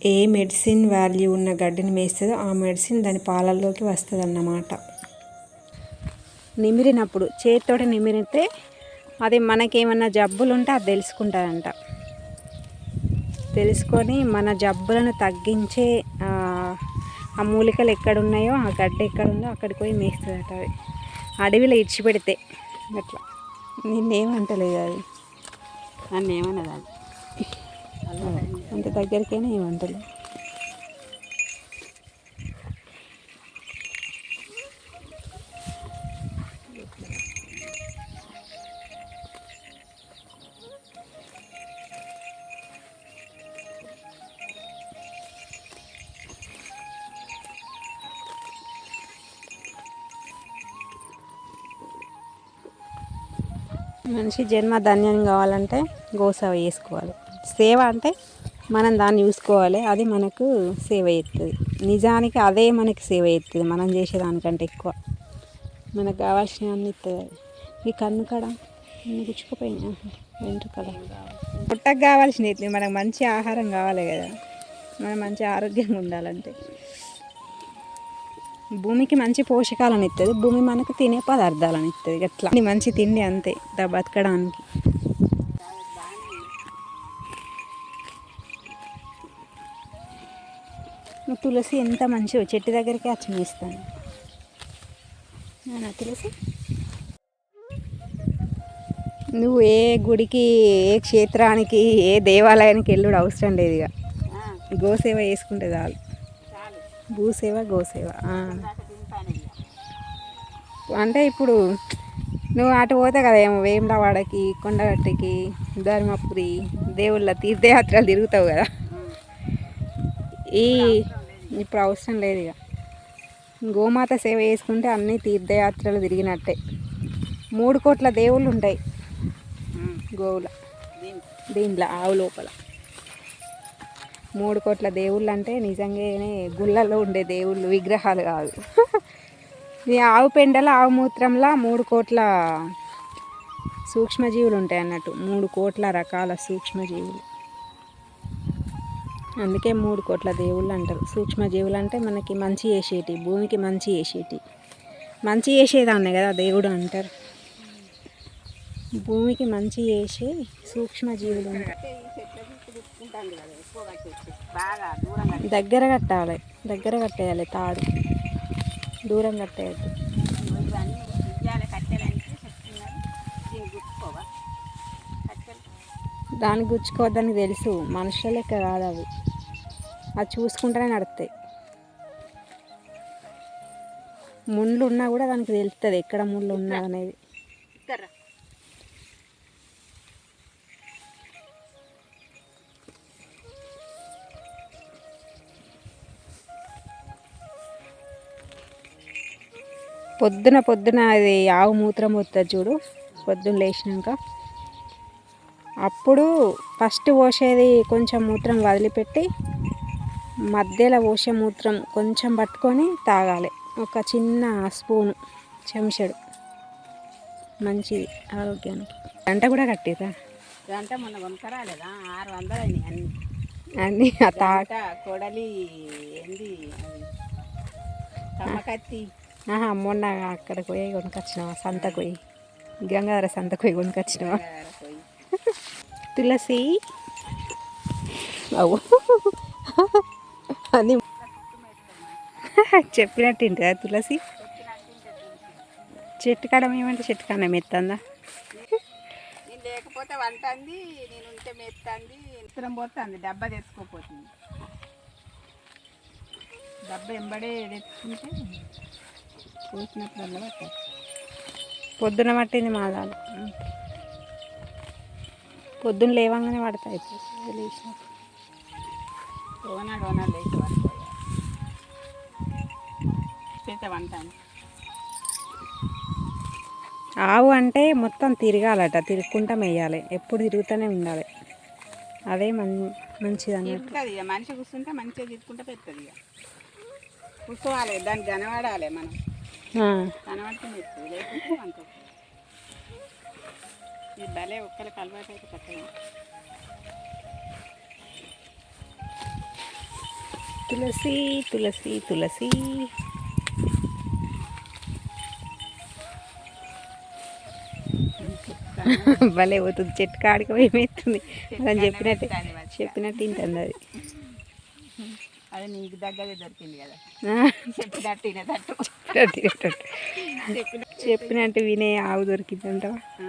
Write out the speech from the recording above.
ఏ medicine value ఉన్న గడ్డిని మేస్తుందో ఆ మెడిసిన్ దాని పాలల్లోకి వస్తుంది అన్నమాట నిమిరినప్పుడు చేతితోటి నిమిరితే అది మనకేమన్నా జబ్బులు ఉంటే అది తెలుసుకుంటారంట. తెలుసుకొని మన జబ్బులను తగ్గించే ఆ, మూలికలు ఎక్కడున్నాయో ఆ గడ్డ ఎక్కడుందో అక్కడికి పోయి మేస్తుందట అది అడవిలో ఇడిచిపెడితే అట్లా. నిన్నేమంటలేదు అది? నన్ను ఏమన్నది అది? అంత దగ్గరికైనా వంటలు? మనిషి జన్మ ధాన్యం కావాలంటే గోసేవ వేసుకోవాలి. సేవ అంటే మనం దాన్ని చూసుకోవాలి అది మనకు సేవ చేస్తుంది. నిజానికి అదే మనకి సేవ చేస్తుంది మనం చేసేదానికంటే ఎక్కువ. మనకు కావాల్సిన అన్ని ఇస్తుంది అది. ఈ కన్ను కడ? నేను గుచ్చుకుపోయినా. వెంట్రుకల పుట్టకు కావాల్సినవి మనకు మంచి ఆహారం కావాలి కదా. మనం మంచి ఆరోగ్యంగా ఉండాలంటే. భూమికి మంచి పోషకాలను ఇస్తుంది భూమి మనకు తినే పదార్థాలను ఇస్తుంది అట్లా మంచి తిండి అంతే. బతకడానికి. నువ్వు తులసి ఎంత మంచిగా చెట్టు దగ్గరికి వచ్చి మేస్తాను నానా తులసి? నువ్వు ఏ గుడికి ఏ క్షేత్రానికి ఏ దేవాలయానికి వెళ్ళుడు అవసరం లేదు ఇక. గోసేవ చేసుకుంటే చాలు. భూసేవ గోసేవ. అంటే ఇప్పుడు నువ్వు అటు పోతే కదా ఏమో వేములవాడకి కొండగట్టుకి ధర్మపురి దేవుళ్ళ తీర్థయాత్రలు తిరుగుతావు కదా. ఈ ఇప్పుడు అవసరం లేదు ఇక. గోమాత సేవ చేసుకుంటే అన్ని తీర్థయాత్రలు తిరిగినట్టే. మూడు కోట్ల దేవుళ్ళు ఉంటాయి. గోవుల. దీని దీంట్లో ఆవు లోపల. మూడు కోట్ల దేవుళ్ళు అంటే నిజంగానే గుళ్ళల్లో ఉండే దేవుళ్ళు విగ్రహాలు కాదు. ఈ ఆవు పెండల ఆవు మూత్రంలో మూడు కోట్ల సూక్ష్మజీవులు ఉంటాయి అన్నట్టు. మూడు కోట్ల రకాల సూక్ష్మజీవులు. అందుకే మూడు కోట్ల దేవుళ్ళు అంటారు. సూక్ష్మజీవులు అంటే మనకి మంచి చేసేటి భూమికి మంచి చేసేటి. మంచి చేసేదాన్నే కదా దేవుడు అంటారు. భూమికి మంచి చేసే సూక్ష్మజీవులు ఉంటాయి దగ్గర కట్టాలి దగ్గర కట్టేయాలి తాడు. దూరం కట్టేయద్దు. దాన్ని గుచ్చుకోవద్దని తెలుసు. మనుషుల లెక్క కాదు అవి. అది చూసుకుంటూనే నడుస్తాయి. ముళ్ళు ఉన్నా కూడా దానికి తెలుస్తుంది ఎక్కడ ముళ్ళు ఉన్నా అనేది. పొద్దున పొద్దున అది ఆవు మూత్రం పోతుంది చూడు పొద్దున లేచినాక. అప్పుడు ఫస్ట్ పోసేది కొంచెం మూత్రం వదిలిపెట్టి మధ్యలో పోసే మూత్రం కొంచెం పట్టుకొని తాగాలి. ఒక చిన్న స్పూను చెంచాడు. మంచిది ఆరోగ్యానికి. గంట కూడా కట్టిరా? అంటే మొన్న కొనుక్కరాలేదా ఆరు వందలు అయినాయి అన్ని. అన్నీ ఆ తాట కొడలి ఏంది కమ్మకత్తి ఆహా, మొన్న అక్కడికి పోయి కొనుకొచ్చినావా? సంతకు పోయి. గంగాధర సంతకు పోయి కొనుకొచ్చినావా? తులసి. అవు అని చెప్పినట్టు ఉంటుందా తులసి? చెట్టు కాడ ఏమంటే చెట్టు కాడ మెత్తందా? నేను లేకపోతే వంటంది నేను ఉంటే మెత్తంది. ఇతరం పోతుంది డబ్బా తెచ్చుకోపోతుంది డబ్బా ఎంబడే తెచ్చుకుంటే పోసినప్పుడు పట్టాలి పొద్దున పట్టింది మాదాలు పొద్దున్న లేవంగానే పడతాయి. లేచినప్పుడు. ఓనాడు ఓనాడు లేచి పట్టుకోవాలి చేత వంటాను ఆవు అంటే మొత్తం తిరగాలట తిరుగుకుంటా మేయాలి ఎప్పుడు తిరుగుతూనే ఉండాలి. అదే మం మంచిది అన్నట్టు ఇక మనిషి కూర్చుంటే మంచిగా తీసుకుంటే పెడుతుంది ఇక. కూర్చోవాలి దానికి కనబడాలి మనం. ఆ. కనబడితే మెత్తది లేకుంటే ఈ భలే ఒక్కరికి అలవాటు అయితే తులసి తులసి తులసి. భలే పోతుంది. చెట్టు కాడికి పోయి మెత్తుంది. అని చెప్పినట్టు. చెప్పినట్టు తింటుంది అది. అది నీకు దగ్గరే దొరికింది కదా. చెప్పినట్టు వినేటట్టు చెప్పినట్టు వినే ఆవు దొరికిందంట ఆ.